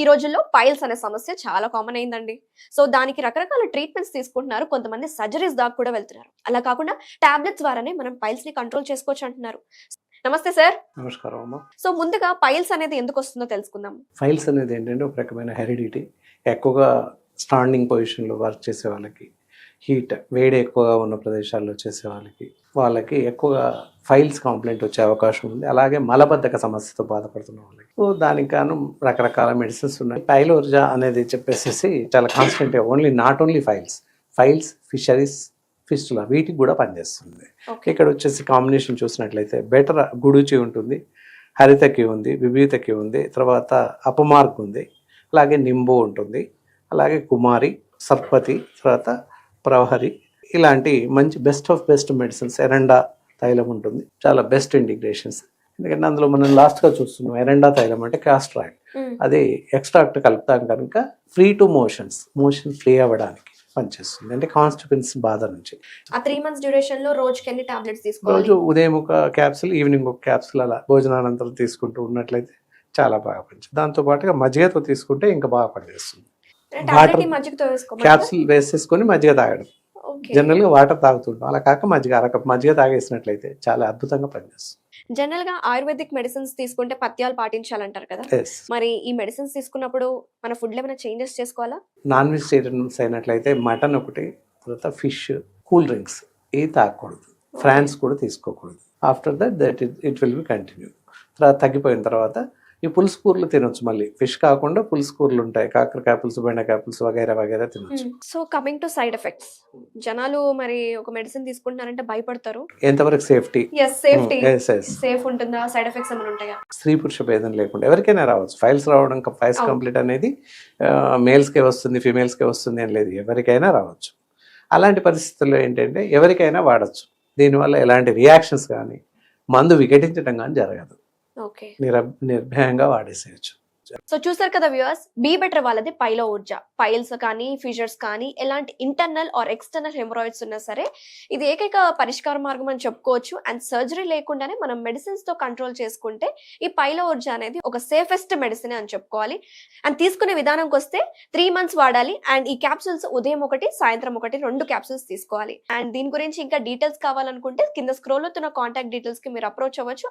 ఈ రోజుల్లో పైల్స్ అనే సమస్య చాలా కామన్ అయిందండి. సో దానికి రకరకాల ట్రీట్మెంట్స్ తీసుకుంటున్నారు. కొంతమంది సర్జరీస్ దాకా కూడా వెళ్తున్నారు. అలా కాకుండా టాబ్లెట్స్ ద్వారానే మనం పైల్స్ని కంట్రోల్ చేసుకోవచ్చు అంటున్నారు. నమస్తే సార్. నమస్కారం అమ్మ. సో ముందుగా పైల్స్ అనేది ఎందుకు వస్తుందో తెలుసుకుందాం. ఫైల్స్ అనేది ఏంటంటే ఒక రకమైన హెరిడిటీ ఎక్కువగా స్టాండింగ్ పొజిషన్లో వర్క్ చేసే వాళ్ళకి హీట్ వేడి ఎక్కువగా ఉన్న ప్రదేశాల్లో చేసే వాళ్ళకి వాళ్ళకి ఎక్కువగా ఫైల్స్ కంప్లైంట్ వచ్చే అవకాశం ఉంది. అలాగే మలబద్ధక సమస్యతో బాధపడుతున్న వాళ్ళకి. సో దానికి గాను రకరకాల మెడిసిన్స్ ఉన్నాయి. పైలోర్జా అనేది చెప్పేసి చాలా constant only not only piles piles fissures fistula వీటికి కూడా పనిచేస్తుంది. ఇక్కడ వచ్చేసి కాంబినేషన్ చూసినట్లయితే బెటర్ గుడుచి ఉంటుంది హరితకి ఉంది విభీతకి ఉంది తర్వాత అపమార్క్ ఉంది అలాగే నింబు ఉంటుంది అలాగే కుమారి సర్పతి తర్వాత ప్రవహరి ఇలాంటి మంచి బెస్ట్ ఆఫ్ బెస్ట్ మెడిసిన్స్ ఎరండా తైలం ఉంటుంది. చాలా బెస్ట్ ఇంటిగ్రేషన్స్ ఎందుకంటే అందులో మనం లాస్ట్గా చూస్తున్నాం ఎరండా తైలం అంటే కాస్ట్రాయిడ్ మ్మ్. అది ఎక్స్ట్రాక్ట్ కలుపుతాం కనుక free to motions motion free అవ్వడానికి పనిచేస్తుంది. అంటే కాన్స్టిపెన్స్ బాధ నుంచి. ఆ త్రీ మంత్స్ డ్యూరేషన్లో రోజుకి ఎన్ని టాబ్లెట్స్ తీసుకోవాలి? రోజు ఉదయం ఒక క్యాప్సిల్ ఈవినింగ్ ఒక క్యాప్సిల్ అలా భోజనానంతరం తీసుకుంటూ ఉన్నట్లయితే చాలా బాగా పనిచేస్తుంది. దాంతో పాటుగా మజ్జిగతో తీసుకుంటే ఇంకా బాగా పనిచేస్తుంది. వేసుకోవాలి క్యాప్సిల్ వేసేసుకొని మజ్జిగ తాగడం. జనరల్గా వాటర్ తాగుతుంటాం. అలా కాక మజ్జిగ అరకప్ మజ్జిగ తాగేసినట్లయితే చాలా అద్భుతంగా పనిచేస్తుంది. జనరల్గా ఆయుర్వేదిక్ మెడిసిన్స్ తీసుకుంటే పత్యాలు పాటించాలంటారు కదా. మరి ఈ మెడిసిన్స్ తీసుకున్నప్పుడు మన ఫుడ్ ఏమైనా చేంజెస్ చేసుకోవాలా? నాన్ వెజిటేరియన్స్ అయినట్లయితే మటన్ ఒకటి తర్వాత ఫిష్ కూల్ డ్రింక్స్. ఏ తాగకూడదు. ఫ్రాన్స్ కూడా తీసుకోకూడదు. After that that it will be continue తర్వాత తగ్గిపోయిన తర్వాత ఈ పులుసు కూరలు తినొచ్చు మళ్ళీ. ఫిష్ కాకుండా పులుసు కూరలు ఉంటాయి. కాకరకాయ పులుసు బెండకాయ పులుసు వగైరా వగైరా తినొచ్చు. So coming to side effects జనాలు మరి ఒక మెడిసిన్ తీసుకుంటున్నారంటే భయపడతారు. ఎంతవరకు సేఫ్టీ సేఫ్టీ సేఫ్ ఉంటుందా? సైడ్ ఎఫెక్ట్స్ ఏమైనా ఉంటాయా? స్త్రీ పురుష భేదం లేకుండా ఎవరికైనా రావచ్చు. ఫైల్స్ రావడం ఫైల్స్. కంప్లీట్ అనేది మేల్స్కే వస్తుంది ఫీమేల్స్కే వస్తుంది అని లేదు. ఎవరికైనా రావచ్చు. అలాంటి పరిస్థితుల్లో ఏంటంటే ఎవరికైనా వాడచ్చు. దీనివల్ల ఎలాంటి రియాక్షన్స్ కానీ మందు వికటించడం కానీ జరగదు. నిర్భయంగా వాడేసేయచ్చు. సో చూసారు కదా వ్యూవర్స్ బీ బెటర్ వాళ్ళది పైలో ఊర్జా. పైల్స్ కానీ ఫీజర్స్ కానీ ఎలాంటి ఇంటర్నల్ ఆర్ ఎక్స్టర్నల్ హెమరాయిడ్స్ ఉన్నా సరే ఇది ఏకైక పరిష్కార మార్గం అని చెప్పుకోవచ్చు. అండ్ సర్జరీ లేకుండానే మనం మెడిసిన్స్తో కంట్రోల్ చేసుకుంటే ఈ పైలో ఊర్జా అనేది ఒక సేఫెస్ట్ మెడిసిన్ అని చెప్పుకోవాలి. అండ్ తీసుకునే విధానంకి వస్తే త్రీ మంత్స్ వాడాలి. అండ్ ఈ క్యాప్సూల్స్ ఉదయం ఒకటి సాయంత్రం ఒకటి రెండు క్యాప్సూల్స్ తీసుకోవాలి. అండ్ దీని గురించి ఇంకా డీటెయిల్స్ కావాలనుకుంటే కింద స్క్రోల్ అవుతున్న కాంటాక్ట్ డీటెయిల్స్కి మీరు అప్రోచ్ అవ్వచ్చు.